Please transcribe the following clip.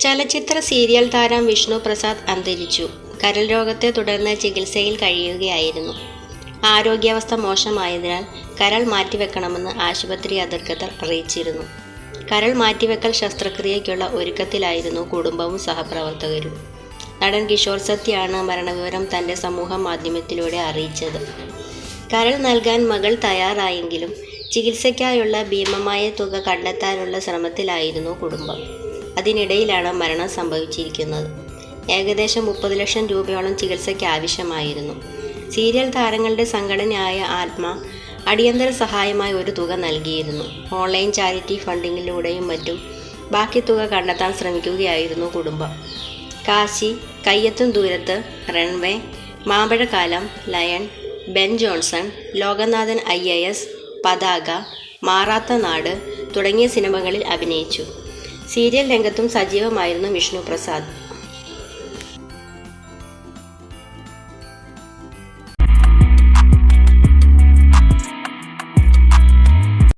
ചലച്ചിത്ര സീരിയൽ താരം വിഷ്ണു പ്രസാദ് അന്തരിച്ചു. കരൽ രോഗത്തെ തുടർന്ന് ചികിത്സയിൽ കഴിയുകയായിരുന്നു. ആരോഗ്യാവസ്ഥ മോശമായതിനാൽ കരൾ മാറ്റിവെക്കണമെന്ന് ആശുപത്രി അധികൃതർ അറിയിച്ചിരുന്നു. കരൾ മാറ്റിവെക്കൽ ശസ്ത്രക്രിയയ്ക്കുള്ള ഒരുക്കത്തിലായിരുന്നു കുടുംബവും സഹപ്രവർത്തകരും. നടൻ കിഷോർ സത്യാണ് മരണവിവരം തന്റെ സമൂഹ മാധ്യമത്തിലൂടെ അറിയിച്ചത്. കരൾ നൽകാൻ മകൾ തയ്യാറായെങ്കിലും ചികിത്സയ്ക്കായുള്ള ഭീമമായ തുക കണ്ടെത്താനുള്ള ശ്രമത്തിലായിരുന്നു കുടുംബം. അതിനിടയിലാണ് മരണം സംഭവിച്ചിരിക്കുന്നത്. ഏകദേശം മുപ്പത് ലക്ഷം രൂപയോളം ചികിത്സയ്ക്ക് ആവശ്യമായിരുന്നു. സീരിയൽ താരങ്ങളുടെ സംഘടനയായ ആത്മ അടിയന്തര സഹായമായി ഒരു തുക നൽകിയിരുന്നു. ഓൺലൈൻ ചാരിറ്റി ഫണ്ടിങ്ങിലൂടെയും മറ്റും ബാക്കി തുക കണ്ടെത്താൻ ശ്രമിക്കുകയായിരുന്നു കുടുംബം. Kaasi Kaiyethum Doorath Runway Mampazhakkalam Lion Ben Johnson Lokanathan I A S Pathaka Marathatha Naadu തുടങ്ങിയ സിനിമകളിൽ അഭിനയിച്ചു. സീരിയൽ രംഗത്തും സജീവമായിരുന്നു വിഷ്ണു പ്രസാദ്